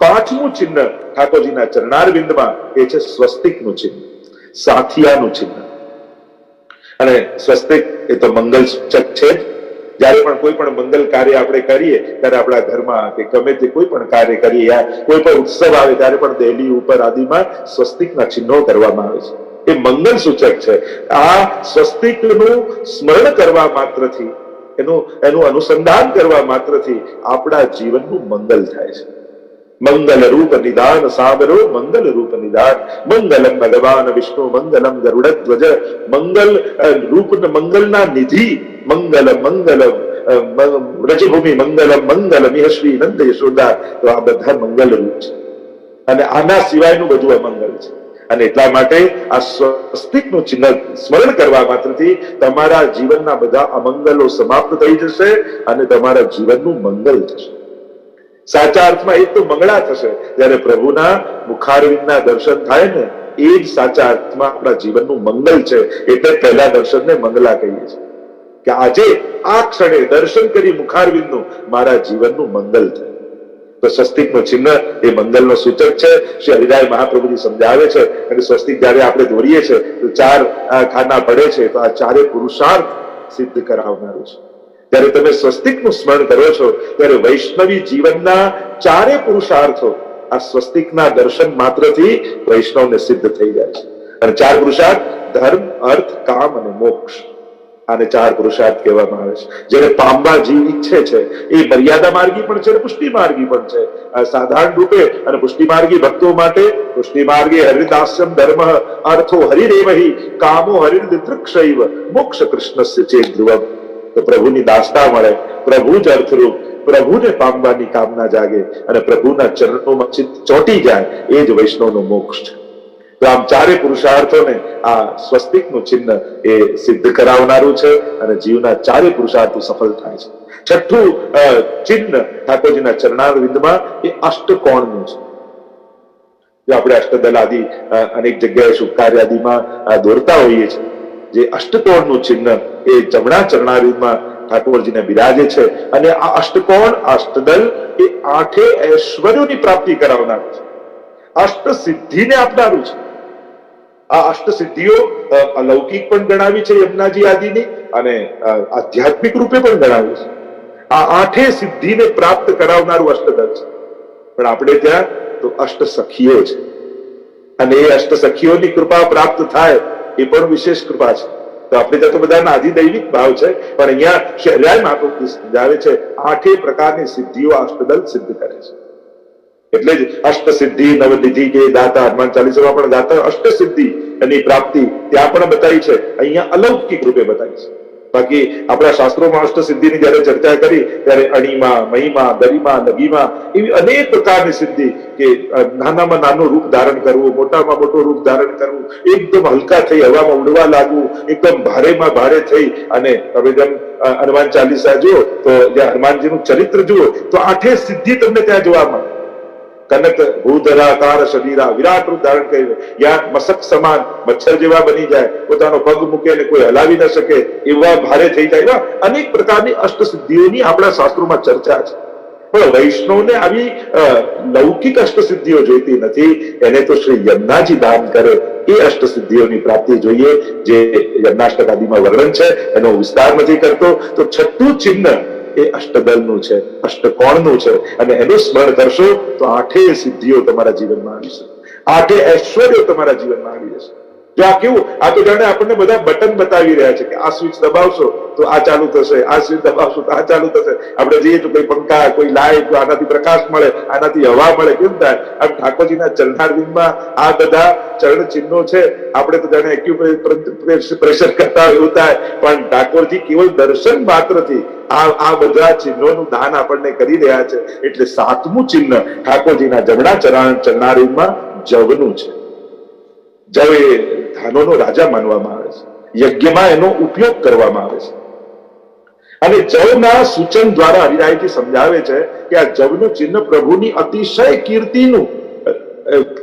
પાંચમું ચિહ્ન ઠાકોરજીના ચરણારવિંદમાં એ છે સ્વસ્તિકનું ચિહ્ન, સાથિયાનું ચિહ્ન. અને સ્વસ્તિક એ તો મંગલ સૂચક છે. જ્યારે પણ કોઈ પણ મંગલ કાર્ય આપણે કરીએ, ત્યારે આપણા ઘરમાં કે ગમે તે કોઈ પણ કાર્ય કરીએ યા કોઈ પણ ઉત્સવ આવે, ત્યારે પણ દહેલી ઉપર આદિમાં સ્વસ્તિકના ચિહ્નો કરવામાં આવે છે. એ મંગલ સૂચક છે. આ સ્વસ્તિકનું સ્મરણ કરવા માત્રથી, એનું એનું અનુસંધાન કરવા માત્રથી આપણા જીવનનું મંગલ થાય છે. મંગલ રૂપ નિદાન સાબરો મંગલ રૂપ નિદાન મંગલમ ભગવાન વિષ્ણુ મંગલમ ગરુડ ધ્વજ મંગલ રૂપ મંગલના નિધિ મંગલ મંગલ રજભૂમિ મંગલમ મંગલ મિહશ્રી નંદ યશોદા તો આ બધા મંગલ રૂપ છે અને આના સિવાયનું બધું અમંગલ છે. અને એટલા માટે આ સ્વસ્તિકનું ચિહ્ન સ્મરણ કરવા માત્રથી તમારા જીવનના બધા અમંગલો સમાપ્ત થઈ જશે અને તમારા જીવનનું મંગલ થશે. સાચા અર્થમાં એ તો મંગળા થશે. જ્યારે પ્રભુના મુખારવિંદના દર્શન થાય ને, એ જ સાચા અર્થમાં આપણા જીવનનું મંગલ છે. એટલે પહેલા દર્શનને મંગલા કહીએ છીએ. કે આજે આ ક્ષણે દર્શન કરી મુખારવિંદનું મારા જીવનનું મંગલ થાય તો સ્વસ્તિકનું ચિહ્ન એ મંગલનો સૂચક છે. શ્રી હરિરાય મહાપ્રભુજી સમજાવે છે. અને સ્વસ્તિક જ્યારે આપણે દોરીએ છીએ, તો ચાર ખાના પડે છે, તો આ ચારે પુરુષાર્થ સિદ્ધ કરાવનારું છે. જ્યારે તમે સ્વસ્તિકનું સ્મરણ કરો છો, ત્યારે વૈષ્ણવી જીવનના ચારે પુરુષાર્થો આ સ્વસ્તિકના દર્શન માત્રથી વૈષ્ણવને સિદ્ધ થઈ જાય છે. અને ચાર પુરુષાર્થ, ધર્મ, અર્થ, કામ અને મોક્ષ. આને ચાર પુરુષાર્થ કહેવામાં આવે છે. જેને પામવા જીવ ઈચ્છે છે, એ મર્યાદા માર્ગી પણ છે અને પુષ્ટિ માર્ગી પણ છે. સાધારણ રૂપે અને પુષ્ટિ માર્ગી ભક્તો માટે પુષ્ટિ માર્ગે હરિદાસ્યમ ધર્મ, અર્થો હરિરેવહી કામો હરિદૃક્ષૈવ મોક્ષ કૃષ્ણસ્ય ચેત ધ્રુવમ તો પ્રભુની દાસતા મળે, પ્રભુ જ અર્થરૂપ પ્રભુને પામવાની કામના જાગે અને પ્રભુના ચરણોમાં ચિત્ત ચોટી જાય, એ જ વૈષ્ણવનો મોક્ષ છે. તો આમ ચારે પુરુષાર્થોને આ સ્વસ્તિકનું ચિહ્ન એ સિદ્ધ કરાવનારું છે અને જીવના ચારે પુરુષાર્થો સફળ થાય છે. છઠ્ઠું ચિહ્ન ઠાકોરજીના ચરણારવિંદમાં એ અષ્ટકોણનું છે. જો આપણે અષ્ટદલ આદિ અનેક જગ્યાએ શુભ કાર્ય આદિમાં દોરતા હોઈએ છીએ જે અષ્ટકોણનું ચિહ્ન એ જમણા ચરણારીમાં ઠાકોરજીને બિરાજે છે. અને આ અષ્ટકોણ અષ્ટદલ એ આઠે ઐશ્વર્યોની પ્રાપ્તિ કરાવનારું છે. અષ્ટ સિદ્ધિને આપનારું છે. આ અષ્ટ સિદ્ધિઓ અલૌકિક પણ ગણાવી છે યમુનાજી આદિની અને આધ્યાત્મિક રૂપે પણ ગણાવી છે. આ આઠે સિદ્ધિને પ્રાપ્ત કરાવનારું અષ્ટદલ છે. પણ આપણે ત્યાં તો અષ્ટ સખીઓ છે અને એ અષ્ટ સખીઓની કૃપા પ્રાપ્ત થાય એ પણ વિશેષ કૃપા છે. તો આપણે ત્યાં તો બધાના આધિદૈવિક ભાવ છે, પણ અહીંયા શહેરાય મહાપ્રભુ સમજાવે છે. આઠે પ્રકારની સિદ્ધિઓ અષ્ટદલ સિદ્ધ કરે છે. એટલે જ અષ્ટ સિદ્ધિ નવનિધિ કે દાતા, હનુમાન ચાલીસામાં પણ દાતા અષ્ટ સિદ્ધિ એની પ્રાપ્તિ ત્યાં પણ બતાવી છે. અહીંયા અલૌકિક રૂપે બતાવી છે. બાકી આપણા શાસ્ત્રોમાં અષ્ટ સિદ્ધિની જયારે ચર્ચા કરી, ત્યારે અણીમાં, મહીમાં ગરિમા નગીમાં એવી અનેક પ્રકારની સિદ્ધિ કે નાનામાં નાનું રૂપ ધારણ કરવું, મોટામાં મોટું રૂપ ધારણ કરવું, એકદમ હલકા થઈ, હવામાં ઉડવા લાગવું, એકદમ ભારેમાં ભારે થઈ અને તમે જેમ હનુમાન ચાલીસા જુઓ, તો જે હનુમાનજીનું ચરિત્ર જુઓ, તો આઠે સિદ્ધિ તમને ત્યાં જોવા મળે. કનક ભૂધરાકાર શરીરા વિરાટ રૂપ ધારણ કર્યું. યા મસક સમાન મચ્છર જેવા બની જાય. પોતાનો પગ મૂકે ને કોઈ હલાવી ન શકે એવા ભારે થઈ જાય. અનેક પ્રકારની અષ્ટ સિદ્ધિઓની આપણા શાસ્ત્રોમાં ચર્ચા છે. પણ વૈષ્ણવને આવી લૌકિક અષ્ટ સિદ્ધિઓ જોઈતી નથી. એને તો શ્રી યમુનાજી દાન કરે. એ અષ્ટ સિદ્ધિઓની પ્રાપ્તિ જોઈએ. જે યમનાષ્ટક આદિમાં વર્ણન છે. એનો વિસ્તાર નથી કરતો. તો છઠ્ઠું ચિહ્ન એ અષ્ટદલનું છે, અષ્ટકોણનું છે. અને એનું સ્મરણ કરશો તો આઠે સિદ્ધિઓ તમારા જીવનમાં આવી જશે. આઠે ઐશ્વર્યો તમારા જીવનમાં આવી જશે. જો આ કેવું? આ તો જાણે આપણને બધા બટન બતાવી રહ્યા છે કે આ સ્વિચ દબાવશો તો આ ચાલુ થશે, આ સ્વિચ દબાવશો તો આ ચાલુ થશે. આપણે જઈએ તો કોઈ પંખા, કોઈ લાઈટ આનાથી પ્રકાશ મળે, આનાથી હવા મળે, કેમ થાય? આમ ઠાકોરજીના ચરણારવિંદમાં આ બધા ચરણ ચિહ્નો છે. આપણે તો જાણે પ્રેશર કરતા એવું થાય. પણ ઠાકોરજી કેવળ દર્શન માત્રથી આ આ બધા ચિહ્નોનું દાન આપણને કરી રહ્યા છે. એટલે સાતમું ચિહ્ન ઠાકોરજીના જમણા ચરણ ચરણારવિંદમાં જવનું છે. એ ધાનોનો રાજા માનવામાં આવે છે, યજ્ઞમાં એનો ઉપયોગ કરવામાં આવે છે. અને જવના સૂચન દ્વારા હરિરાયજી સમજાવે છે કે આ જવનું ચિહ્ન પ્રભુની અતિશય કીર્તિનું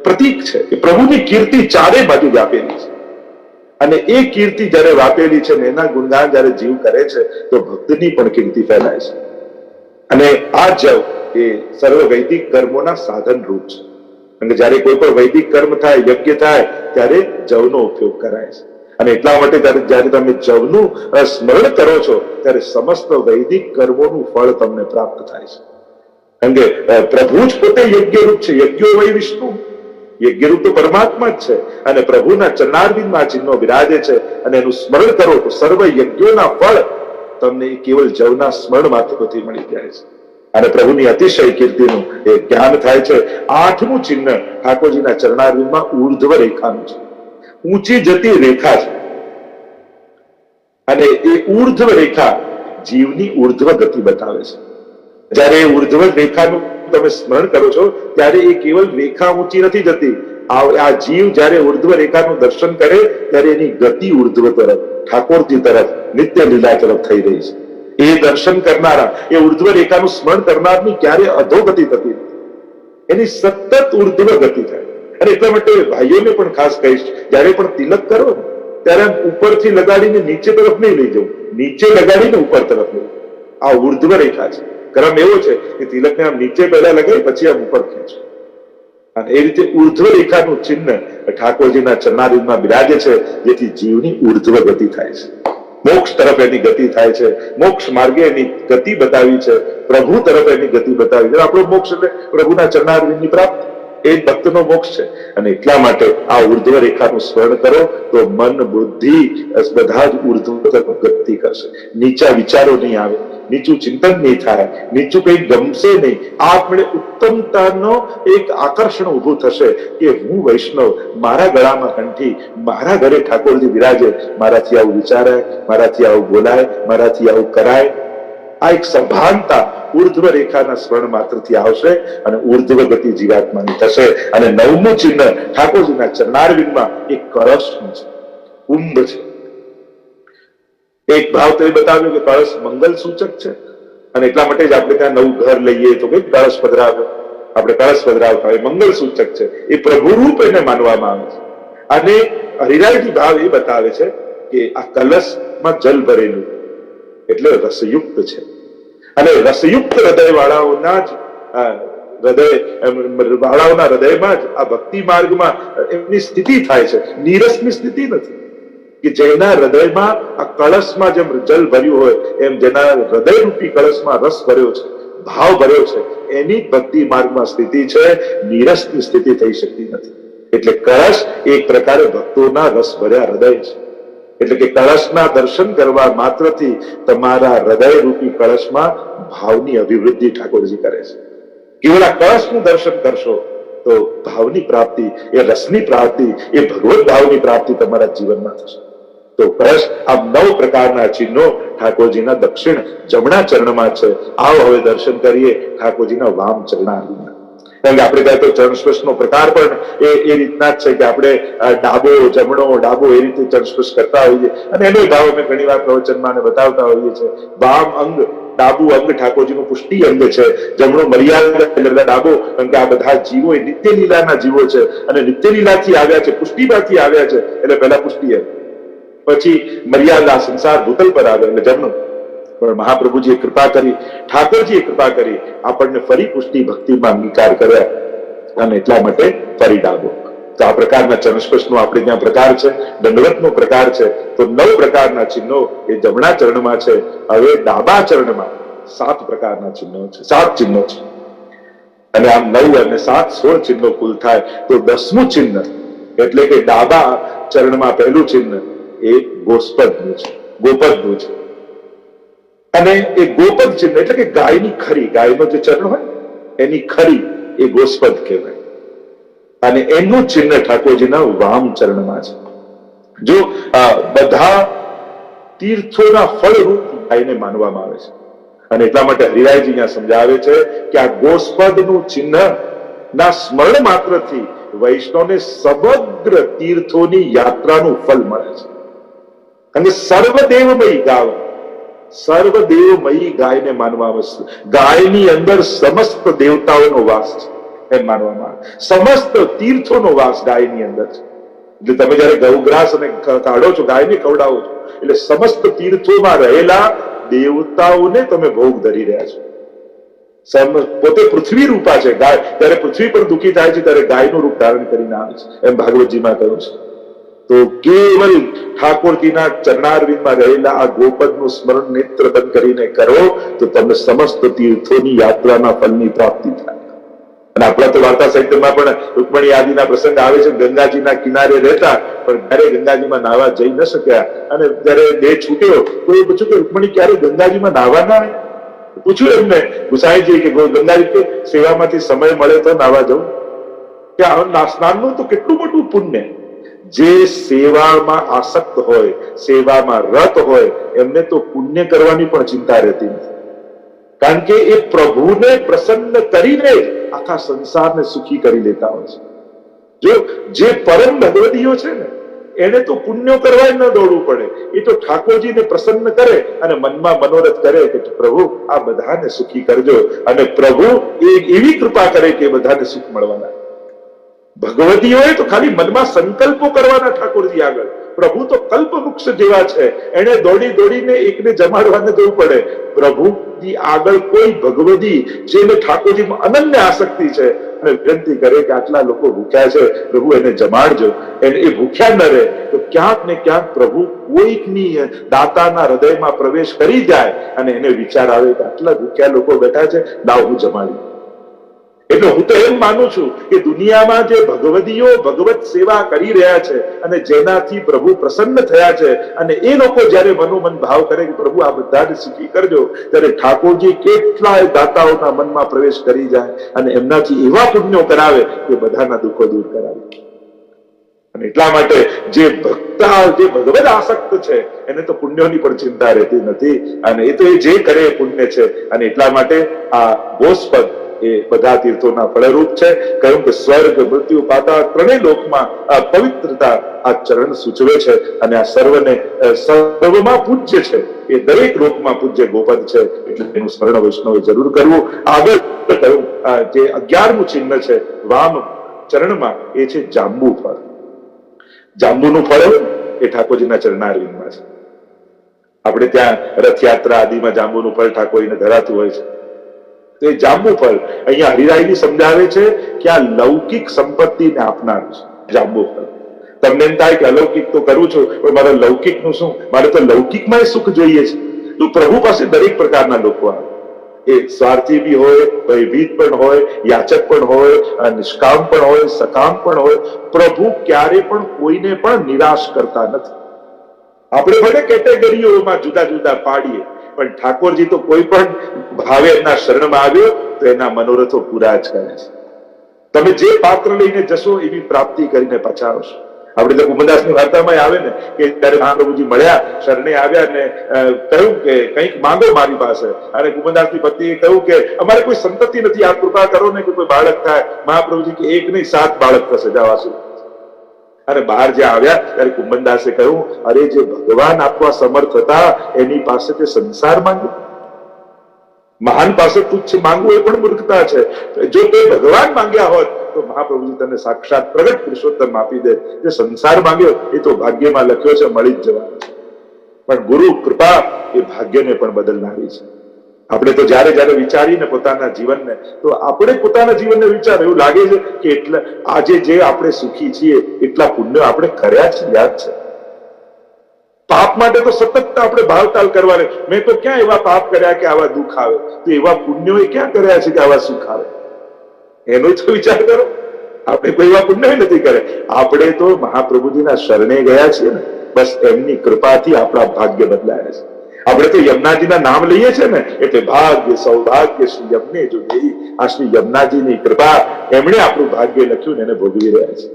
પ્રતીક છે. એ પ્રભુની કીર્તિ ચારે બાજુ વ્યાપેલી છે. અને એ કીર્તિ જ્યારે વાપેલી છે ને એના ગુણગાન જ્યારે જીવ કરે છે, તો ભક્તની પણ કીર્તિ ફેલાય છે. અને આ જવ એ સર્વ વૈદિક કર્મોના સાધન રૂપ છે. અને જ્યારે કોઈ પણ વૈદિક કર્મ થાય, યજ્ઞ થાય, ત્યારે જવનો ઉપયોગ કરાય છે. અને એટલા માટે જ્યારે તમે જવનું સ્મરણ કરો છો, ત્યારે સમસ્ત વૈદિક કર્મોનું ફળ તમને પ્રાપ્ત થાય છે. કારણ કે પ્રભુ જ પોતે યજ્ઞ રૂપ છે. યજ્ઞો વૈ વિષ્ણુ. યજ્ઞ રૂપ તો પરમાત્મા જ છે. અને પ્રભુના ચરણારવિંદમાં ચિહ્નો વિરાજે છે. અને એનું સ્મરણ કરો તો સર્વ યજ્ઞોના ફળ તમને કેવલ જવના સ્મરણ માત્રથી મળી જાય છે. અને પ્રભુની અતિશય કીર્તિનું એ જ્ઞાન થાય છે. આઠમું ચિહ્ન ઠાકોરજીના ચરણારવિંદમાં ઉર્ધ્વ રેખાનું છે. ઊંચી જતી રેખા છે. અને એ ઉર્ધ્વ રેખા જીવની ઉર્ધ્વ ગતિ બતાવે છે. જ્યારે એ ઉર્ધ્વ રેખાનું તમે સ્મરણ કરો છો, ત્યારે એ કેવલ રેખા ઊંચી નથી જતી. આ જીવ જ્યારે ઉર્ધ્વ રેખાનું દર્શન કરે, ત્યારે એની ગતિ ઉર્ધ્વ તરફ, ઠાકોરજી તરફ, નિત્ય લીલા તરફ થઈ રહી છે. એ દર્શન કરનારા, એ ઉર્ધ્વ રેખાનું સ્મરણ કરનારની ક્યારે અધોગતિ થતી એની સતત ઉર્ધ્વ ગતિ થાય. અને એટલા માટે ભાઈઓને પણ ખાસ કહીશ, જ્યારે પણ તિલક કરો, ત્યારે ઉપરથી લગાડીને નીચે તરફ નહીં લઈ જવું. નીચે લગાડીને ઉપર તરફ લઈ આ ઉર્ધ્વ રેખા છે. ક્રમ એવો છે કે તિલકને આમ નીચે પહેલા લગાવી, પછી આમ ઉપર ખેંચો અને એ રીતે ઉર્ધ્વ રેખાનું ચિહ્ન ઠાકોરજીના ચરણારીમાં બિરાજે છે, જેથી જીવની ઉર્ધ્વ ગતિ થાય છે. મોક્ષ તરફ એની ગતિ થાય છે. મોક્ષ માર્ગે એની ગતિ બતાવી છે. પ્રભુ તરફ એની ગતિ બતાવી છે. આપણો મોક્ષ એટલે પ્રભુના ચરણારવિંદની પ્રાપ્તિ. એ ભક્તનો મોક્ષ છે. અને એટલા માટે આ ઉર્ધ્વ રેખાનું સ્મરણ કરો તો મન બુદ્ધિ બધા જ ઉર્ધ્વ તરફ ગતિ કરશે. નીચા વિચારો નહીં આવે. નીચું ચિંતન નહીં થાય નીચું કંઈ ગમશે નહીં. આપમેળે ઉત્તમતાનો એક આકર્ષણ ઊભું થશે કે હું વૈષ્ણવ, મારા ગળામાં કંઠી, મારા ઘરે ઠાકોરજી વિરાજે મારાથી આવું વિચારાય મારાથી આવું બોલાય, મારાથી આવું કરાય. આ એક સભાનતા ઉર્ધ્વ રેખાના સ્મરણ માત્રથી આવશે અને ઉર્ધ્વ ગતિ જીવાત્માની થશે. અને નવમું ચિહ્ન ઠાકોરજીના ચરણારવિંદમાં એક કળશનું છે, કુંભ છે. એક ભાવ તો બતાવ્યો કે કળશ મંગલ સૂચક છે. અને એટલા માટે જ આપણે ત્યાં નવું ઘર લઈએ તો કઈ કળશ પધરાવ્યો આપણે કળશ પધરાવતા હોય મંગલ સૂચક છે. એ પ્રભુ રૂપ એને માનવામાં આવે છે. અને હરિરાયથી ભાવ એ બતાવે છે કે આ કલશમાં જલ ભરેલું એટલે રસયુક્ત છે. અને રસયુક્ત હૃદય વાળાઓના જ હૃદય વાળાઓના હૃદયમાં જ આ ભક્તિ માર્ગમાં એમની સ્થિતિ થાય છે. નીરસની સ્થિતિ નથી. કે જેના હૃદયમાં આ કળશમાં જેમ જલ ભર્યું હોય, એમ જેના હૃદયરૂપી કળશમાં રસ ભર્યો છે, ભાવ ભર્યો છે, એની ભક્તિ માર્ગમાં સ્થિતિ છે, નીરસની સ્થિતિ થઈ શકતી નથી. એટલે કળશ એક પ્રકારે ભક્તોના રસ ભર્યા હૃદય છે. એટલે કે કળશના દર્શન કરવા માત્રથી તમારા હૃદય રૂપી કળશમાં ભાવની અભિવૃદ્ધિ ઠાકોરજી કરે છે. કેવળ આ કળશનું દર્શન કરશો, તો ભાવની પ્રાપ્તિ, એ રસની પ્રાપ્તિ, એ ભગવત ભાવની પ્રાપ્તિ તમારા જીવનમાં થશે. તો કળશ આ નવ પ્રકારના ચિહ્નો ઠાકોરજીના દક્ષિણ જમણા ચરણમાં છે. આવો હવે દર્શન કરીએ ઠાકોરજીના વામ ચરણાર્વિંદના કારણ કે આપણે ત્યાં તો ચરણ પ્રકાર પણ એ એ રીતના જ છે કે આપણે ડાબો, જમણો, ડાબો એ રીતે ચરણ કરતા હોઈએ અને એનો ભાવ અમે ઘણી વાર પ્રવચનમાં બતાવતા હોઈએ છીએ. વામ અંગ, ડાબુ અંગ ઠાકોરજીનું પુષ્ટિ અંગ છે. જમણો મર્યાદા ડાબો, કારણ કે આ બધા જીવો એ નિત્ય લીલાના જીવો છે. અને નિત્ય લીલાથી આવ્યા છે, પુષ્ટિમાંથી આવ્યા છે. એટલે પહેલા પુષ્ટિ અંગ. પછી મર્યાદા સંસાર ભૂતલ પર આવે એટલે જન્મ. પણ મહાપ્રભુજીએ કૃપા કરી, ઠાકોરજીએ કૃપા કરી, આપણને ફરી પુષ્ટિ ભક્તિમાં અંગીકાર કર્યા અને એટલા માટે ફરી ડાબો. તો આ પ્રકારના ચરણસ્પર્શનો આપણે ત્યાં પ્રકાર છે, દંડવતનો પ્રકાર છે, તો નવ પ્રકારના ચિહ્નો એ જમણા ચરણમાં છે, હવે ડાબા ચરણમાં સાત પ્રકારના ચિહ્નો છે, સાત ચિહ્નો છે. અને આમ નવ અને સાત સોળ ચિહ્નો કુલ થાય, તો દસમું ચિહ્ન એટલે કે ડાબા ચરણમાં પહેલું ચિહ્ન એ ગોસ્પદનું છે ગોપદનું છે. અને એ ગોપદ ચિહ્ન એટલે કે ગાયની ખરી, ગાયનો જે ચરણ હોય, એની ખરી એ ગોસ્પદ કહેવાય. અને એનું ચિહ્ન ઠાકોરજીના વામ ચરણમાં છે. જો બધા તીર્થોના ફળરૂપ ગાયને માનવામાં આવે છે. અને એટલા માટે હરિરાયજી અહીંયા સમજાવે છે કે આ ગોસ્પદનું ચિહ્ન ના સ્મરણ માત્રથી વૈષ્ણવને સમગ્ર તીર્થોની યાત્રાનું ફળ મળે છે. અને સર્વદેવમય ગાવ સર્વદેવમયી ગાયને માનવામાં આવે ગાયની અંદર સમસ્ત દેવતાઓનો વાસ છે એમ માનવામાં આવે. સમસ્ત તીર્થોનો વાસ ગાયની અંદર છે. એટલે તમે જયારે ગૌગ્રાસ અને કાઢો છો, ગાયને ખવડાવો છો, એટલે સમસ્ત તીર્થોમાં રહેલા દેવતાઓને તમે ભોગ ધરી રહ્યા છો. પોતે પૃથ્વી રૂપા છે. ગાય ત્યારે પૃથ્વી પર દુઃખી થાય છે, ત્યારે ગાયનું રૂપ ધારણ કરીને આવે છે. એમ ભાગવતજીમાં કહ્યું છે. તો કેવલ ઠાકોરજીના ચરણારવિંદમાં રહેલા આ ગોપદનું સ્મરણ નેત્ર બંધ કરીને કરો, તો તમને સમસ્ત તીર્થોની યાત્રાના ફલની પ્રાપ્તિ થાય. અને આપણા તો વાર્તા સાહિત્યમાં પણ રૂકમણી આદિના પ્રસંગ આવે છે, ગંગાજીના કિનારે રહેતા, પણ ક્યારે ગંગાજીમાં નાહવા જઈ ન શક્યા? અને જયારે બે છૂટ્યો, તો એ પૂછ્યું કે રૂકમણી, ક્યારે ગંગાજીમાં નાહવા ના પૂછ્યું એમને ગુસાઈજી કે ગંગાજી કે, સેવામાંથી સમય મળે તો નાહવા જવું. કે આ સ્નાનનું તો કેટલું મોટું પુણ્ય. જે સેવામાં આસક્ત હોય, સેવામાં રત હોય, એમને તો પુણ્ય કરવાની પણ ચિંતા રહેતી નથી. કારણ કે એ પ્રભુને પ્રસન્ન કરીને આખા સંસારને સુખી કરી લેતા હોય છે. જો જે પરમ ભગવદીઓ છે ને, એને તો પુણ્યો કરવા ન દોડવું પડે. એ તો ઠાકોરજીને પ્રસન્ન કરે અને મનમાં મનોરથ કરે કે પ્રભુ, આ બધાને સુખી કરજો અને પ્રભુ એ એવી કૃપા કરે કે બધાને સુખ મળવાના. ભગવતીઓએ તો ખાલી મનમાં સંકલ્પો કરવાના ઠાકોરજી આગળ. પ્રભુ તો કલ્પ વૃક્ષ જેવા છે. એને દોડી દોડીને એકને જમાડવાને જવું પડે. પ્રભુજી આગળ કોઈ ભગવતી જેને ઠાકોરજીમાં અનન્ય આસક્તિ છે. અને વિનંતી કરે કે આટલા લોકો ભૂખ્યા છે, પ્રભુ એને જમાડજો. એને એ ભૂખ્યા ન રહે. તો ક્યાંક ને ક્યાંક પ્રભુ કોઈકની દાતાના હૃદયમાં પ્રવેશ કરી જાય અને એને વિચાર આવે કે આટલા ભૂખ્યા લોકો બેઠા છે લાવ હું જમાડી એટલે હું તો એમ માનું છું કે દુનિયામાં જે ભગવદીઓ ભગવત સેવા કરી રહ્યા છે અને જેનાથી પ્રભુ પ્રસન્ન થયા છે અને એ લોકો જ્યારે મનોમન ભાવ કરે કે પ્રભુ આ બધાને સુખી કરજો, ત્યારે ઠાકોરજી કેટલાય દાતાઓના મનમાં પ્રવેશ કરી જાય અને એમનાથી એવા પુણ્યો કરાવે કે બધાના દુઃખો દૂર કરાવે. અને એટલા માટે જે ભક્તા, જે ભગવદ આસક્ત છે, એને તો પુણ્યોની પણ ચિંતા રહેતી નથી અને એ તો એ જે કરે પુણ્ય છે અને એટલા માટે આ ગોસ્પદ એ બધા તીર્થોના ફળરૂપ છે. કહ્યું કે સ્વર્ગ, મૃત્યુ, પાતાળ ત્રણેય લોકમાં આ પવિત્રતા આ ચરણ સૂચવે છે અને આ સર્વને સર્વમાં પૂજ્ય છે. એ દરેક લોકમાં પૂજ્ય ગોપદ છે. એટલે એનું સ્મરણ વૈષ્ણવે જરૂર કરવું. આગળ કહ્યું જે અગિયારમું ચિહ્ન છે, વામ ચરણમાં, એ છે જાંબુ ફળ. જાંબુનું ફળ એ ઠાકોરજીના ચરણારવિંદમાં છે. આપણે ત્યાં રથયાત્રા આદિમાં જાંબુનું ફળ ઠાકોરીને ધરાતું હોય છે. તો એ જાંબુ ફળ. અહીંયા હરિરાયજી સમજાવે છે કે આ લૌકિક સંપત્તિને આપનારું છે, જાંબુ ફળ. તમને એમ થાય કે અલૌકિક તો કરું છું, પણ મારે લૌકિકનું શું? મારે તો લૌકિકમાં સુખ જોઈએ છે. તો પ્રભુ પાસે દરેક પ્રકારના લોકો આવે. એ સ્વાર્થી બી હોય, ભયભીત પણ હોય, યાચક પણ હોય નિષ્કામ પણ હોય, સકામ પણ હોય. પ્રભુ ક્યારે પણ કોઈને પણ નિરાશ કરતા નથી. આપણે ભલે કેટેગરીઓમાં જુદા જુદા પાડીએ પણ ઠાકોરજી તો કોઈ પણ ભાવે એના શરણમાં આવ્યો તો એના મનોરથો પૂરા જ કરે છે. તમે જે પાત્ર લઈને જશો એવી પ્રાપ્તિ કરીને પાછા આપણે તો કુમદાસની વાર્તામાં આવે ને કે ત્યારે મહાપ્રભુજી મળ્યા, શરણે આવ્યા ને કહ્યું કે કંઈક માંગો મારી પાસે. અને કુમદાસની પત્નીએ કહ્યું કે અમારે કોઈ સંતતિ નથી આ કૃપા કરો ને કે કોઈ બાળક થાય. મહાપ્રભુજી કે એક નહીં, સાત બાળક થશે જવાશું અને બહાર જે આવ્યા ત્યારે કુંભનદાસે કહ્યું, અરે, જે ભગવાન આપવા સમર્થ હતા, એની પાસે તે સંસાર માંગ્યો. મહાન પાસે તુચ્છ માંગવું એ પણ મૂર્ખતા છે. જો તે ભગવાન માંગ્યા હોત, તો મહાપ્રભુજી તને સાક્ષાત પ્રગટ પુરુષોત્તમ આપી દે જે સંસાર માંગ્યો, એ તો ભાગ્યમાં લખ્યો છે, મળી જ જવાનું પણ ગુરુ કૃપા એ ભાગ્યને પણ બદલનારી છે. આપણે તો જ્યારે જ્યારે વિચારીને પોતાના જીવનને, તો આપણે પોતાના જીવનને વિચાર. એવું લાગે છે કે એટલે, આજે જે આપણે સુખી છીએ, એટલા પુણ્ય આપણે કર્યા છે યાદ છે. પાપ માટે તો સતત આપણે ભાવતાલ કરવાને. મેં તો ક્યાં એવા પાપ કર્યા કે આવા દુઃખ આવે? તો એવા પુણ્યો એ ક્યાં કર્યા છે કે આવા સુખ આવે? એનો જ વિચાર કરો. આપણે કોઈ એવા પુણ્ય નથી કરે આપણે તો મહાપ્રભુજીના શરણે ગયા છીએ ને. બસ એમની કૃપાથી આપણા ભાગ્ય બદલાયા છે. આપણે તો યમુનાજીના નામ લઈએ છીએ ને એટલે ભાગ્ય, સૌભાગ્ય શ્રી યમને જો દેવી આ શ્રી યમુનાજીની કૃપા એમણે આપણું ભાગ્ય લખ્યું ને એને ભોગવી રહ્યા છે.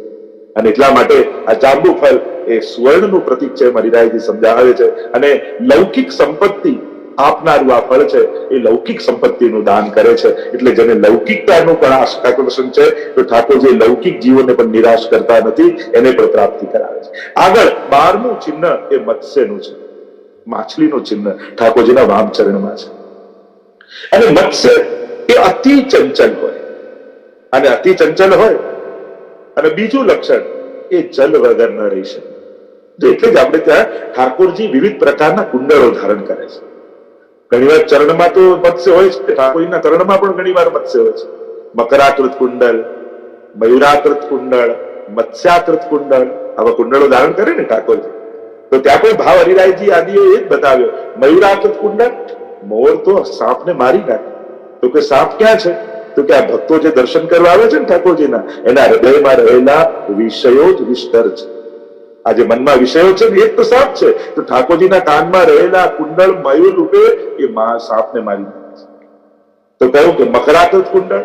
અને એટલા માટે આ જાંબુ ફળ એ સુવર્ણનું પ્રતીક છે મરિરાયજી સમજાવે છે. અને લૌકિક સંપત્તિ આપનારું આ ફળ છે, એ લૌકિક સંપત્તિનું દાન કરે છે. એટલે જેને લૌકિકતાનું પણ આકર્ષણ છે, તો ઠાકોરજી લૌકિક જીવોને પણ નિરાશ કરતા નથી, એને પણ પ્રાપ્તિ કરાવે છે. આગળ બારમું ચિહ્ન એ મત્સ્યનું છે. માછલીનું ચિહ્ન ઠાકોરજીના વામ ચરણમાં છે. અને મત્સ્ય એ અતિ ચંચલ હોય. અને અતિ ચંચલ હોય, અને બીજું લક્ષણ એ જલ વગર ન રહી શકે. એટલે જ આપણે ત્યાં ઠાકોરજી વિવિધ પ્રકારના કુંડળો ધારણ કરે છે. ઘણીવાર ચરણમાં તો મત્સ્ય હોય છે, ઠાકોરજીના ચરણમાં પણ ઘણીવાર મત્સ્ય હોય છે. મકરાકૃત કુંડળ, મયુરાકૃત કુંડળ, મત્સ્યાકૃત કુંડળ, આવા કુંડળો ધારણ કરે ને ઠાકોરજી. તો ત્યાં પણ ભાવ હરિરાયજી આદિઓ એ જ બતાવ્યો મયુરાકૃત કુંડળ? મોર તો સાપને મારી નાખે. તો કે, સાપ ક્યાં છે? તો કે, આ ભક્તો જે દર્શન કરવા આવે છે ને ઠાકોરજીના, એના હૃદયમાં રહેલા વિષયો જ વિસ્તર છે. આ જે મનમાં વિષયો છે ને એ તો સાપ છે. તો ઠાકોરજીના કાનમાં રહેલા કુંડળ મયુર રૂપે એ સાપને મારી નાખે તો કહ્યું કે મકરાકૃત કુંડળ?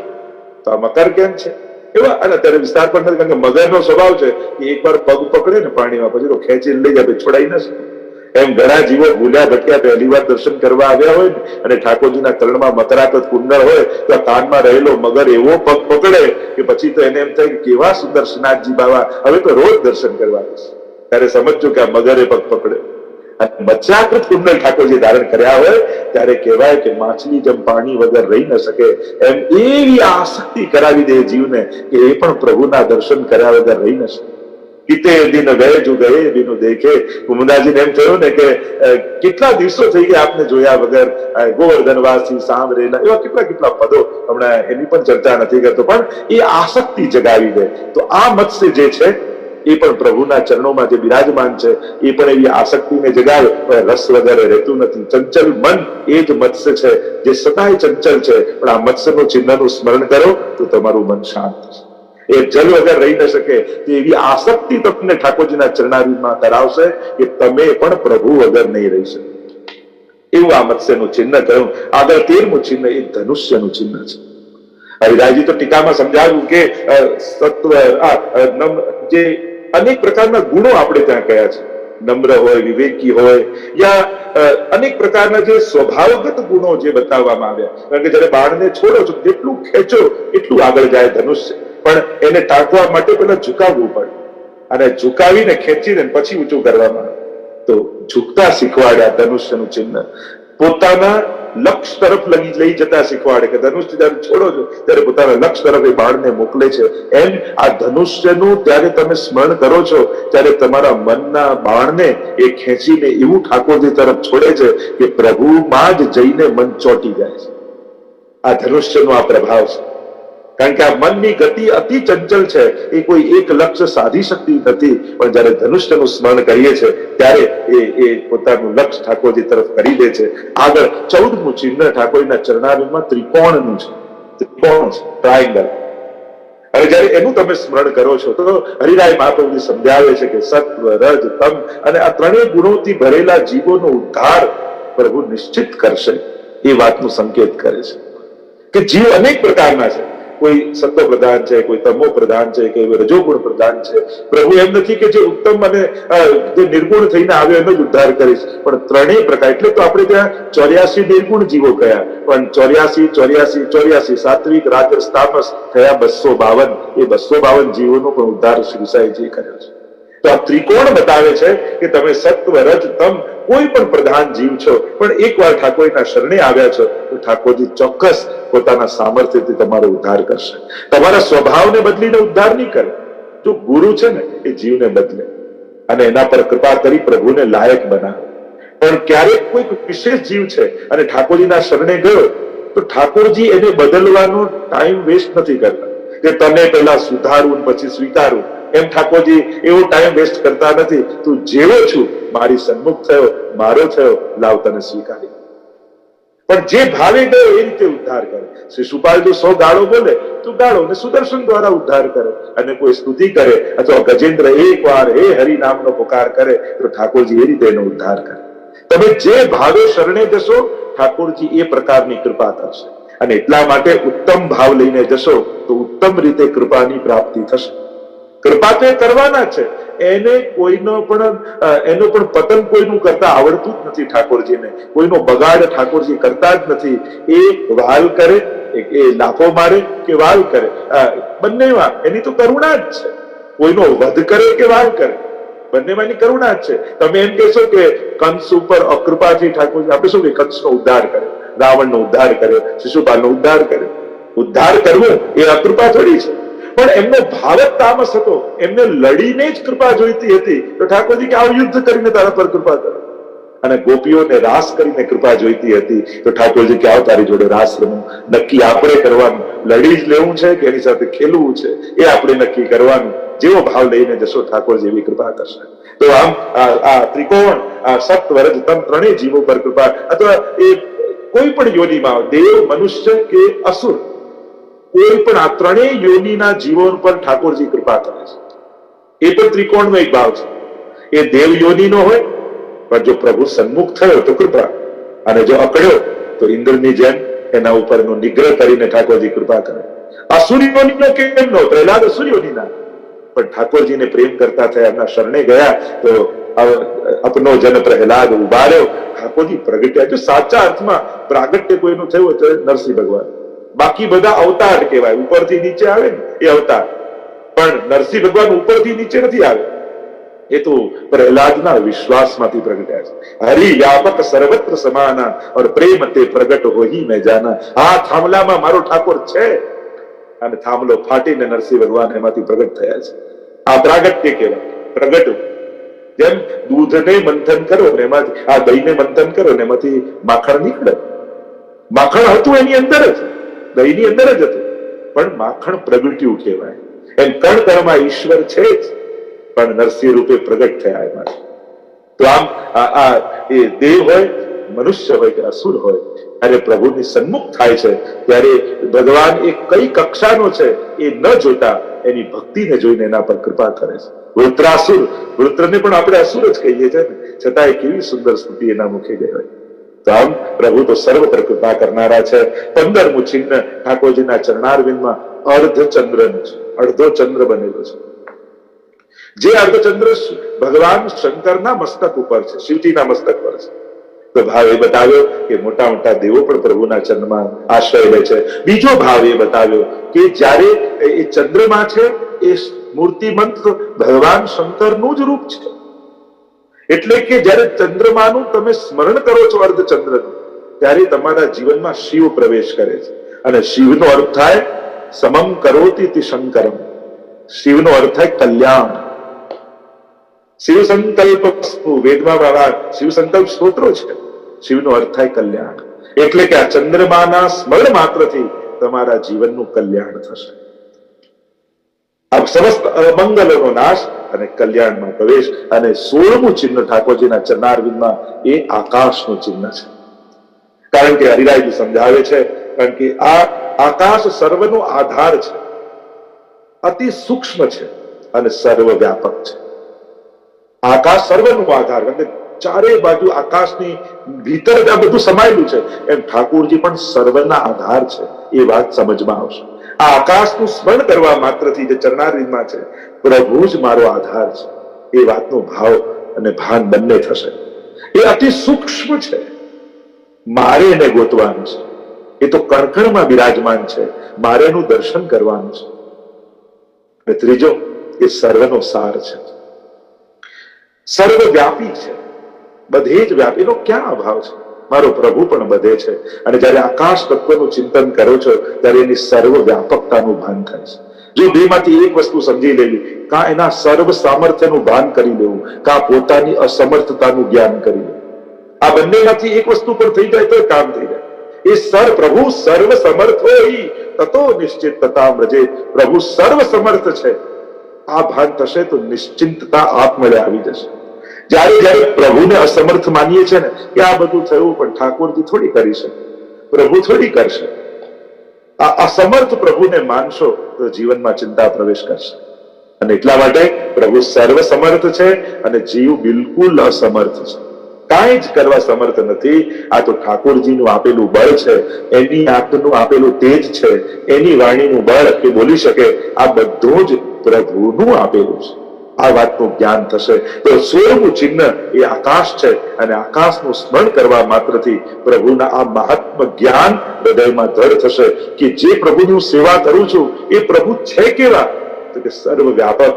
તો આ મકર કેમ છે? એવા અને અત્યારે વિસ્તાર પણ નથી, કારણ કે મગરનો સ્વભાવ છે કે એકવાર પગ પકડે ને પાણીમાં પછી તો ખેંચીને લઈ જાય છોડાઈ ન એમ ઘણા જીવો ભૂલ્યા ભટક્યા, પહેલી વાર દર્શન કરવા આવ્યા હોય ને, અને ઠાકોરજીના ચરણમાં મકરાકૃત કુંડળ હોય, તો કાનમાં રહેલો મગર એવો પગ પકડે કે પછી તો એને એમ થાય કે કેવા સુંદર શ્રીનાથજી બાવા, હવે તો રોજ દર્શન કરવા આવીશ ત્યારે સમજજો કે આ મગરે પગ પકડે. અને કુંડલ ઠાકોરજી ધારણ કર્યા હોય, ત્યારે કહેવાય કે માછલી જેમ પાણી વગર રહી ન શકે, એમ એવી આસક્તિ કરાવી દે જીવને કે એ પણ પ્રભુના દર્શન કર્યા વગર રહી ન શકે. કિતે દિન ગયે જો ગયે બિનુ દેખે. કુમુદાજીને એમ થયું ને કે કેટલા દિવસો થઈ ગયા આપને જોયા વગર ગોવર્ધનવાસી સાંભળેલા એવા કેટલા કેટલા પદો હમણાં એની પણ ચર્ચા નથી કરતો, પણ એ આસક્તિ જગાવી દે. તો આ મત્સ્ય જે છે એ પણ પ્રભુના ચરણોમાં જે બિરાજમાન છે, એ પણ એવી આસક્તિને જગાવે. પણ રસ વગેરે રહેતું નથી. ચંચલ મન એ જ મત્સ્ય છે, જે સદાય ચંચલ છે. પણ આ મત્સ્યનું ચિહ્નનું સ્મરણ કરો તો તમારું મન શાંત છે એ જલ વગર રહી ન શકે. એવી આસક્તિ તમને ઠાકોરજીના ચરણારીમાં કરાવશે કે તમે પણ પ્રભુ વગર નહીં રહી શકો. એવું આ મત્સ્યનું ચિહ્ન કહ્યું. આગળ તેરમું ચિહ્ન એ ધનુષ્યનું ચિહ્ન છે. હરિરાયજી તો ટીકામાં સમજાવ્યું કે સત્વ જે અનેક પ્રકારના ગુણો આપણે ત્યાં કયા છે. નમ્ર હોય, વિવેકી હોય, યા અનેક પ્રકારના જે સ્વભાવગત ગુણો જે બતાવવામાં આવ્યા. કારણ કે જ્યારે બાળને છોડો છો, જેટલું ખેંચો, એટલું આગળ જાય ધનુષ્ય. પણ એને ટાંકવા માટે પેલા ઝુકાવવું પડે. અને ઝુકાવીને ખેંચીને પછી ઊંચું કરવામાં તો ઝુકતા શીખવાડ્યા ધનુષ્યનું ચિહ્ન. પોતાના લક્ષ તરફ લઈ લઈ જતા શીખવાડે કે ધનુષ્ય જયારે છોડો છો, ત્યારે પોતાના લક્ષ તરફ એ બાળને મોકલે છે. એમ આ ધનુષ્યનું ત્યારે તમે સ્મરણ કરો છો, ત્યારે તમારા મનના બાણને એ ખેંચીને એવું ઠાકોરજી તરફ છોડે છે કે પ્રભુમાં જ જઈને મન ચોંટી જાય છે. આ ધનુષ્યનો આ પ્રભાવ છે. કારણ કે આ મનની ગતિ અતિ ચંચલ છે. એ કોઈ એક લક્ષ્ય સાધી શકતી નથી. પણ જ્યારે ધનુષ્યનું સ્મરણ કરીએ છીએ ત્યારે એ એ પોતાનું લક્ષ્ય ઠાકોરજી તરફ કરી દે છે. આગળ ચૌદમું ચિહ્ન ઠાકોરના ચરણારવિંદમાં ત્રિકોણનું છે. ત્રિકોણ છે ટ્રાયંગલ અને જ્યારે એનું તમે સ્મરણ કરો છો, તો હરિરાય મહાપ્રભુજી સમજાવે છે કે સત્વ, રજ, તમ અને આ ત્રણેય ગુણોથી ભરેલા જીવોનો ઉદ્ધાર પ્રભુ નિશ્ચિત કરશે. એ વાતનું સંકેત કરે છે. કે જીવ અનેક પ્રકારના છે. કોઈ સત્વ પ્રધાન છે, કોઈ તમો પ્રધાન છે કોઈ રજોગુણ પ્રધાન છે. પ્રભુ એમ નથી કે જે ઉત્તમ અને જે નિર્ગુણ થઈને આવ્યો એનો જ ઉદ્ધાર કરીશ. પણ ત્રણેય પ્રકાર, એટલે તો આપણે ત્યાં ચોર્યાસી નિર્ગુણ જીવો કયા પણ ચોર્યાસી ચોર્યાસી ચોર્યાસી, સાત્વિક રાજસ તામસ થયા બસો બાવન. એ બસો બાવન જીવોનો પણ ઉદ્ધાર શ્રી કર્યો છે. તો આ ત્રિકોણ બતાવે છે કે તમે સત્વ રજ તમ કોઈ પણ પ્રધાન જીવ છો, પણ એકવાર ઠાકોરના શરણે આવ્યા છો, તો ઠાકોરજી ચોક્કસ પોતાના સામર્થ્યથી તમારો ઉદ્ધાર કરશે. તમારા સ્વભાવને બદલીને ઉદ્ધાર નહીં કરે. જો ગુરુ છે ને, એ જીવને બદલે. અને એના પર કૃપા કરી પ્રભુને લાયક બનાવે. પણ ક્યારેક કોઈક વિશેષ જીવ છે અને ઠાકોરજીના શરણે ગયો, તો ઠાકોરજી એને બદલવાનો ટાઈમ વેસ્ટ નથી કરતા. કે તને પહેલા સુધારું પછી સ્વીકારવું એમ ઠાકોરજી, એવો ટાઈમ વેસ્ટ કરતા નથી. તું જેવો છું, મારી સન્મુખ થયો, મારો થયો, લાવ તને સ્વીકારી. પણ જે ભાવે ગયો એ રીતે ઉદ્ધાર કરે. શિશુપાલ જો સો ગાળો બોલે, તો ગાળો ને સુદર્શન દ્વારા ઉદ્ધાર કરે અને કોઈ સ્તુતિ કરે અથવા ગજેન્દ્ર એક વાર હે હરિ નામનો પુકાર કરે, તો ઠાકોરજી એ રીતે એનો ઉદ્ધાર કરે. તમે જે ભાવે શરણે જશો, ઠાકોરજી એ પ્રકારની કૃપા કરશે. અને એટલા માટે ઉત્તમ ભાવ લઈને જશો, તો ઉત્તમ રીતે કૃપાની પ્રાપ્તિ થશે. કૃપા તો એ કરવાના છે. એને કોઈનો પણ એનું પણ પતન કોઈનું કરતા આવડતું જ નથી ઠાકોરજીને. કોઈનો બગાડ ઠાકોરજી કરતા જ નથી. એ વાલ કરે, એ- લાફો મારે કે વાલ કરે? બંનેમાં એની તો કરુણા જ છે. કોઈનો વધ કરે કે વાલ કરે? બંનેમાં એની કરુણા જ છે. તમે એમ કહેશો કે કંસ ઉપર અકૃપાથી ઠાકોરજી, આપણે શું કે કંસનો ઉદ્ધાર કરે, રાવણનો ઉદ્ધાર કરે, શિશુપાલનો ઉદ્ધાર કરે. ઉદ્ધાર કરવું એ અકૃપા થોડી છે. પણ એમનો ભાવ તામસ હતો. એમને લડીને જ કૃપા જોઈતી હતી. તો ઠાકોરજી કે, આવ યુદ્ધ કરીને તારા પર કૃપા કરો. અને ગોપીઓને રાસ કરીને કૃપા જોઈતી હતી. તો ઠાકોરજી કે, આવ તારી જોડે રાસ રમું. નક્કી આપણે કરવાનું. લડી જ લેવું છે કે એની સાથે ખેલવું છે? એ આપણે નક્કી કરવાનું. જેવો ભાવ લઈને જશો, ઠાકોરજી એવી કૃપા કરશે. તો આમ આ ત્રિકોણ, આ સપ્ત વરજ, તમ ત્રણેય જીવો પર કૃપા. અથવા એ કોઈ પણ યોનીમાં, દેવ, મનુષ્ય કે અસુર કોઈ પણ આ ત્રણેય યોનિના જીવન પર ઠાકોરજી કૃપા કરે છે. એ પણ ત્રિકોણનો એક ભાવ છે. એ દેવ યોનિનો હોય, પણ જો પ્રભુ સન્મુખ થયો તો કૃપા. અને જો અકડ્યો તો ઇન્દ્રની જેમ એના ઉપરનો નિગ્રહ કરીને ઠાકોરજી કૃપા કરે. અસુરીઓની કેમ નો પ્રહલાદ અસુરીઓનીના પણ ઠાકોરજીને પ્રેમ કરતા થયા, એમના શરણે ગયા, તો અપનો જન પ્રહલાદ ઉભાર્યો. ઠાકોરજી પ્રગટ્યા. જો સાચા અર્થમાં પ્રાગટ્ય કોઈનું થયું હોય તો નરસિંહ ભગવાન. બાકી બધા અવતાર કહેવાય. ઉપરથી નીચે આવે ને, એ અવતાર. પણ નરસિંહ ભગવાન ઉપરથી નીચે નથી આવે. એ તો પ્રહલાદના વિશ્વાસમાંથી પ્રગટ્યા છે. હરિ વ્યાપક સર્વત્ર સમાના ઓર પ્રેમ તે પ્રગટ હોહી મેં જાના. આ થાંભલામાં મારો ઠાકોર છે. અને થાંભલો ફાટીને નરસિંહ ભગવાન એમાંથી પ્રગટ થયા છે. આ પ્રાગટ્ય કહેવાય. પ્રગટ. જેમ દૂધને મંથન કરો ને એમાંથી, આ દહીંને મંથન કરો ને એમાંથી માખણ નીકળે. માખણ હતું એની અંદર જ. દહીંની અંદર જ હતું. પણ માખણ પ્રગટ્યું કહેવાય. એમ કણ કણમાં ઈશ્વર છે જ. પણ નરસિંહ રૂપે પ્રગટ થયા એમાં. તો આમ આ એ દેવ હોય, મનુષ્ય હોય કે અસુર હોય ત્યારે પ્રભુની સન્મુખ થાય છે, ત્યારે ભગવાન એ કઈ કક્ષાનો છે એ ન જોતા એની ભક્તિને જોઈને એના પર કૃપા કરે છે. વૃત્રાસુર વૃત્રને પણ આપણે અસુર જ કહીએ છીએ ને. છતાં એ કેવી સુંદર સ્તુતિ એના મુખે કહેવાય તો આમ પ્રભુ તો સર્વત્ર કૃપા કરનારા છે. પંદરમું ચિહ્ન ઠાકોરજીના ચરણારવિંદમાં અર્ધ ચંદ્રનું છે. અડધો ચંદ્ર બનેલો છે. જે અર્ધચંદ્ર ભગવાન શંકરના મસ્તક ઉપર છે, શિવજીના મસ્તક પર છે. તો ભાવ એ બતાવ્યો કે મોટા મોટા દેવો પણ પ્રભુના ચંદ્રમાં આશ્રય લે છે. બીજો ભાવ એ બતાવ્યો કે જ્યારે એ ચંદ્રમાં છે, એ મૂર્તિમંત ભગવાન શંકરનું જ રૂપ છે. એટલે કે જ્યારે ચંદ્રમાનું તમે સ્મરણ કરો છો અર્ધચંદ્રનું, ત્યારે તમારા જીવનમાં શિવ પ્રવેશ કરે છે. અને શિવનો અર્થ થાય સમમ કરોતી શંકરમ. શિવનો અર્થ થાય કલ્યાણ. શિવ સંકલ્પ વેદમાં બાબા શિવ સંકલ્પ સ્તોત્રો છે. શિવનો અર્થ થાય કલ્યાણ. એટલે કે આ ચંદ્રમાના સ્મરણ માત્રથી તમારા જીવનનું કલ્યાણ થશે. સમસ્ત અમંગલોનો નાશ અને કલ્યાણમાં પ્રવેશ અને સોળમું ચિહ્ન ઠાકોરજીના ચરણારવિંદમાં એ આકાશનું ચિહ્ન છે. કારણ કે હરિરાયજી સમજાવે છે, કારણ કે આ આકાશ સર્વનો આધાર છે. અતિ સૂક્ષ્મ છે અને સર્વ વ્યાપક છે. આકાશ સર્વનો આધાર, કારણ કે ચારે બાજુ આકાશની ભીતર બધું સમાયેલું છે. એમ ઠાકોરજી પણ સર્વના આધાર છે. એ વાત સમજમાં આવશે. આ આકાશનું સ્મરણ કરવા માત્રથી જે ચરણારીમાં છે, પ્રભુ જ મારો આધાર છે. એ વાતનો ભાવ અને ભાન બંને થશે. એ અતિ સૂક્ષ્મ છે. મારે એને ગોતવાનું છે. એ તો કણકણમાં બિરાજમાન છે. મારે એનું દર્શન કરવાનું છે. અને ત્રીજો, એ સર્વનો સાર છે. સર્વવ્યાપી છે. બધે જ વ્યાપીનો ક્યાં અભાવ છે? મારો પ્રભુ પણ બધે છે. અને જ્યારે આકાશ તત્વનું ચિંતન કરો છો, ત્યારે એની સર્વ વ્યાપકતાનું ભાન થાય છે. જો બેમાંથી એક વસ્તુ સમજી લેવી, કા એના સર્વ સામર્થ્યનું ભાન કરી લેવું, કા પોતાની અસમર્થતાનું જ્ઞાન કરી લેવું. આ બંનેમાંથી એક વસ્તુ પર થઈ જાય તો કામ થઈ જાય. એ સર પ્રભુ સર્વ સમર્થ હોય, તતો નિશ્ચિત તથા વ્રજે પ્રભુ સર્વ સમર્થ છે. આ ભાન થશે તો નિશ્ચિંતતા આપમેળે આવી જશે. જ્યારે જ્યારે પ્રભુને અસમર્થ માનીએ છે ને, કે આ બધું થયું, પણ ઠાકોરજી થોડી કરી શકે પ્રભુ થોડી કરશે. આ અસમર્થ પ્રભુને માનશો, તો જીવનમાં ચિંતા પ્રવેશ કરશે. અને એટલા માટે પ્રભુ સર્વ સમર્થ છે અને જીવ બિલકુલ અસમર્થ છે. કાંઈ જ કરવા સમર્થ નથી. આ તો ઠાકોરજીનું આપેલું બળ છે. એની આંખનું આપેલું તેજ છે. એની વાણીનું બળ કે બોલી શકે, આ બધું જ પ્રભુનું આપેલું છે. આ વાતનું જ્ઞાન થશે. તો સોળમું ચિહ્ન એ આકાશ છે અને આકાશનું સ્મરણ કરવા માત્રથી પ્રભુના આ મહાત્મ જ્ઞાન હૃદયમાં દ્રઢ થશે કે જે પ્રભુની સેવા કરું છું, એ પ્રભુ છે કેવા? તો કે સર્વ વ્યાપક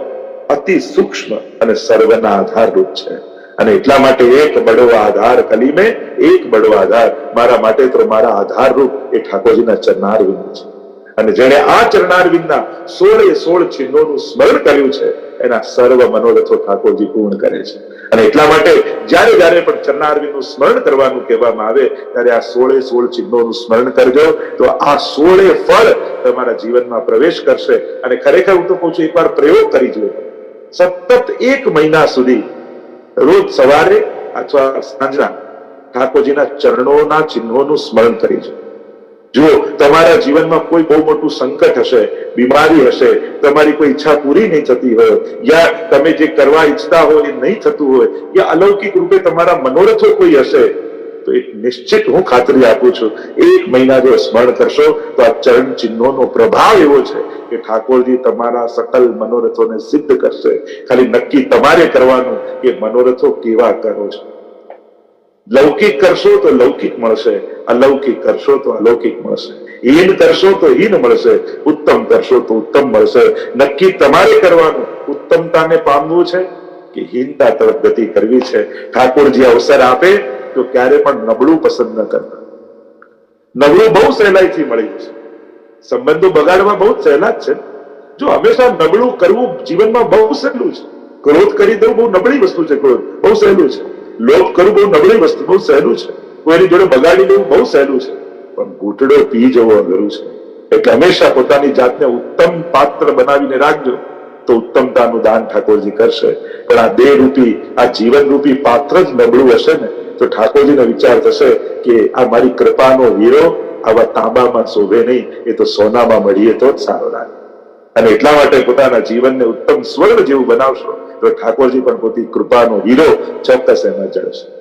અતિ સૂક્ષ્મ અને સર્વના આધારરૂપ છે. અને એટલા માટે એક બડો આધાર કલીમે, એક બડો આધાર. મારા માટે તો મારા આધારરૂપ એ ઠાકોરજીના ચરનાર વિંદ છે. અને જેણે આ ચરણારવિંદના સોળે સોળ ચિહ્નોનું સ્મરણ કર્યું છે, એના સર્વ મનોરથો ઠાકોરજી પૂર્ણ કરે છે. અને એટલા માટે જ્યારે જ્યારે પણ ચરણારવિંદનું સ્મરણ કરવાનું કહેવામાં આવે, ત્યારે આ સોળે સોળ ચિહ્નોનું સ્મરણ કરજો, તો આ સોળે ફળ તમારા જીવનમાં પ્રવેશ કરશે. અને ખરેખર હું તો કહું છું, એકવાર પ્રયોગ કરી જુઓ. સતત એક મહિના સુધી રોજ સવારે અથવા સાંજના ઠાકોરજીના ચરણોના ચિહ્નોનું સ્મરણ કરી જુઓ. જુઓ તમારા જીવનમાં કોઈ બહુ મોટું સંકટ હશે, બીમારી હશે, તમારી કોઈ ઈચ્છા પૂરી નહીં થતી હોય, યા તમે જે કરવા ઈચ્છતા હો એ નહીં થતું હોય, યા અલૌકિક રૂપે તમારા મનોરથો કોઈ હશે, તો એક નિશ્ચિત હું ખાતરી આપું છું, એક મહિના જો સ્મરણ કરશો, તો આ ચરણ ચિહ્નોનો પ્રભાવ એવો છે કે ઠાકોરજી તમારા સકલ મનોરથોને સિદ્ધ કરશે. ખાલી નક્કી તમારે કરવાનું કે મનોરથો કેવા કરો છો. લૌકિક કરશો તો લૌકિક મળશે, અલૌકિક કરશો તો અલૌકિક મળશે. હીન કરશો તો હીન મળશે, ઉત્તમ કરશો તો ઉત્તમ મળશે. નક્કી તમારે કરવાનું, ઉત્તમતાને પામવું છે કે હીનતા તરફ ગતિ કરવી છે? ઠાકોરજી અવસર આપે તો ક્યારે પણ નબળું પસંદ ન કરતા. નબળું બહુ સહેલાઈથી મળી છે સંબંધો બગાડવા બહુ સહેલા જ છે. જો હંમેશા નબળું કરવું જીવનમાં બહુ સહેલું છે. ક્રોધ કરી દેવું બહુ નબળી વસ્તુ છે ક્રોધ. બહુ સહેલું છે. લોભ કરવું બહુ નબળી વસ્તુ, બહુ સહેલું છે. કોઈની જોડે બગાડી લેવું બહુ સહેલું છે. પણ ઘૂંટડો પી જવો અઘરું છે. એટલે હંમેશા પોતાની જાતને ઉત્તમ પાત્ર બનાવીને રાખજો, તો ઉત્તમતાનું દાન ઠાકોરજી કરશે. પણ આ દેહ રૂપી આ જીવન રૂપી પાત્ર જ નબળું હશે ને, તો ઠાકોરજીનો વિચાર થશે કે આ મારી કૃપાનો હીરો આવા તાંબામાં શોભે નહીં, એ તો સોનામાં મળીએ તો જ સારો લાગે. અને એટલા માટે પોતાના જીવનને ઉત્તમ સ્વર્ણ જેવું બનાવશો તો ઠાકોરજી પણ પોતી કૃપાનો હીરો ચોક્કસ એમાં જળશે